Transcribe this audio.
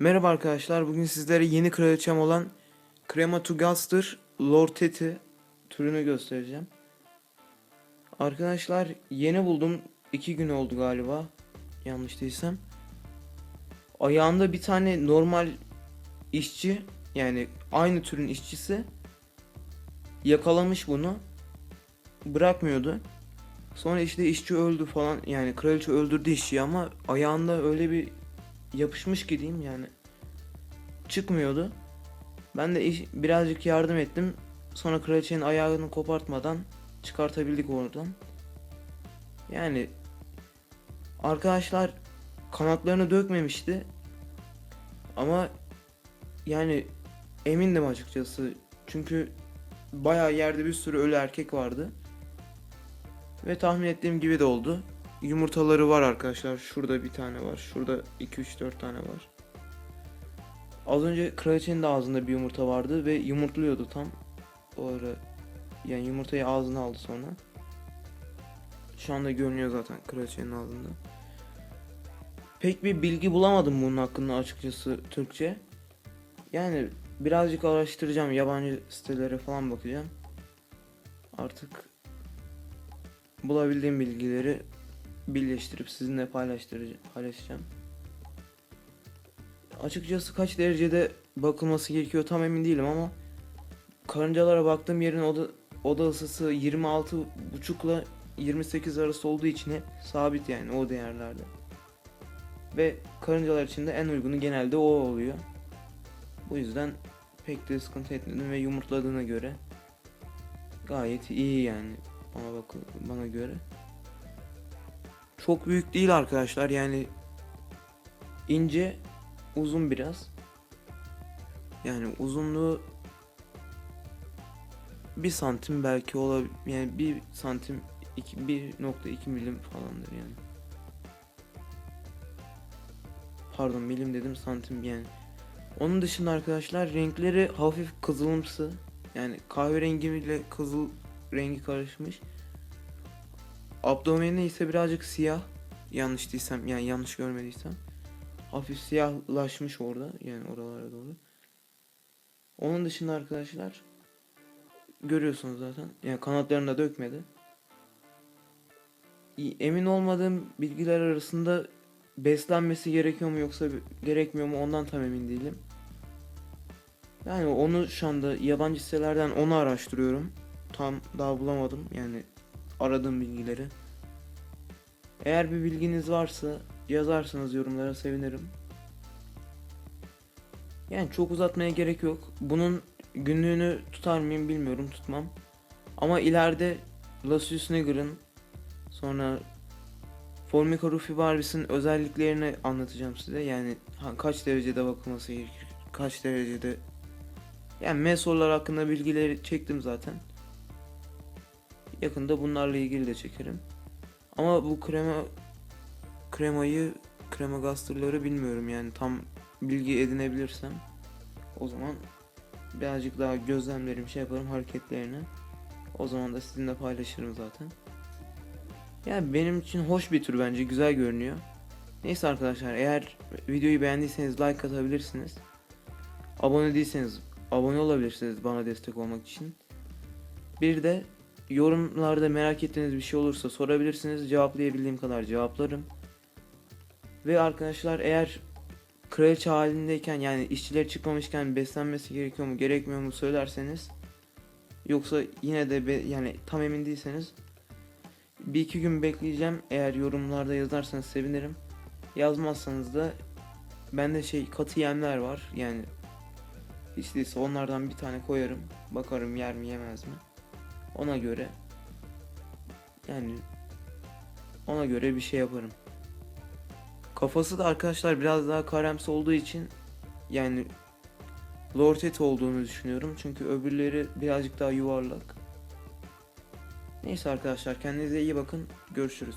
Merhaba arkadaşlar. Bugün sizlere yeni kraliçem olan Crema Tugaster Lord Teti türünü göstereceğim. Arkadaşlar yeni buldum. 2 gün oldu galiba. Yanlış değilsem. Ayağında bir tane normal işçi yani aynı türün işçisi yakalamış bunu. Bırakmıyordu. Sonra işte işçi öldü falan yani kraliçe öldürdü işçiyi ama ayağında öyle bir yapışmış ki diyeyim yani çıkmıyordu. Ben de iş- birazcık yardım ettim. Sonra kraliçenin ayağını kopartmadan çıkartabildik oradan. Yani arkadaşlar kanatlarını dökmemişti. Ama yani emindim açıkçası. Çünkü bayağı yerde bir sürü ölü erkek vardı. Ve tahmin ettiğim gibi de oldu. Yumurtaları var arkadaşlar. Şurada bir tane var. Şurada 2 3 4 tane var. Az önce kraliçenin de ağzında bir yumurta vardı ve yumurtluyordu tam. O ara yani yumurtayı ağzına aldı sonra. Şu anda görünüyor zaten kraliçenin ağzında. Pek bir bilgi bulamadım bunun hakkında açıkçası Türkçe. Yani birazcık araştıracağım. Yabancı sitelere falan bakacağım. Artık bulabildiğim bilgileri birleştirip sizinle paylaşacağım. Açıkçası kaç derecede bakılması gerekiyor tam emin değilim ama karıncalara baktığım yerin oda, oda ısısı 26.5 ile 28 arası olduğu için sabit yani o değerlerde. Ve karıncalar için de en uygunu genelde o oluyor. Bu yüzden pek de sıkıntı etmedim ve yumurtladığına göre gayet iyi yani bana bak bana göre. Çok büyük değil arkadaşlar yani ince uzun biraz. Yani uzunluğu bir santim belki olabilir yani bir santim iki- 1.2 milim falandır yani. Pardon milim dedim santim yani. Onun dışında arkadaşlar renkleri hafif kızılımsı. Yani kahverengi ile kızıl rengi karışmış. Abdomeni ise birazcık siyah. Yanlış değilsem yani yanlış görmediysem. Hafif siyahlaşmış orada yani oralara doğru. Onun dışında arkadaşlar görüyorsunuz zaten. Yani kanatlarını da dökmedi. Emin olmadığım bilgiler arasında beslenmesi gerekiyor mu yoksa gerekmiyor mu ondan tam emin değilim. Yani onu şu anda yabancı sitelerden onu araştırıyorum. Tam daha bulamadım yani aradığım bilgileri. Eğer bir bilginiz varsa yazarsanız yorumlara sevinirim. Yani çok uzatmaya gerek yok. Bunun günlüğünü tutar mıyım bilmiyorum tutmam. Ama ileride Lasius Nigger'ın sonra Formica Rufi Barbie'sin özelliklerini anlatacağım size. Yani kaç derecede bakılması gerekir, kaç derecede yani mesorlar hakkında bilgileri çektim zaten. Yakında bunlarla ilgili de çekerim. Ama bu krema kremayı krema gastırları bilmiyorum yani tam bilgi edinebilirsem o zaman birazcık daha gözlemlerim şey yaparım hareketlerini. O zaman da sizinle paylaşırım zaten. Yani benim için hoş bir tür bence güzel görünüyor. Neyse arkadaşlar eğer videoyu beğendiyseniz like atabilirsiniz. Abone değilseniz abone olabilirsiniz bana destek olmak için. Bir de yorumlarda merak ettiğiniz bir şey olursa sorabilirsiniz. Cevaplayabildiğim kadar cevaplarım. Ve arkadaşlar eğer kraliçe halindeyken yani işçileri çıkmamışken beslenmesi gerekiyor mu gerekmiyor mu söylerseniz yoksa yine de be- yani tam emin değilseniz bir iki gün bekleyeceğim. Eğer yorumlarda yazarsanız sevinirim. Yazmazsanız da bende şey katı yemler var. Yani hiç değilse onlardan bir tane koyarım. Bakarım yer mi yemez mi. Ona göre yani ona göre bir şey yaparım. Kafası da arkadaşlar biraz daha karemsi olduğu için yani Lortet olduğunu düşünüyorum. Çünkü öbürleri birazcık daha yuvarlak. Neyse arkadaşlar kendinize iyi bakın. Görüşürüz.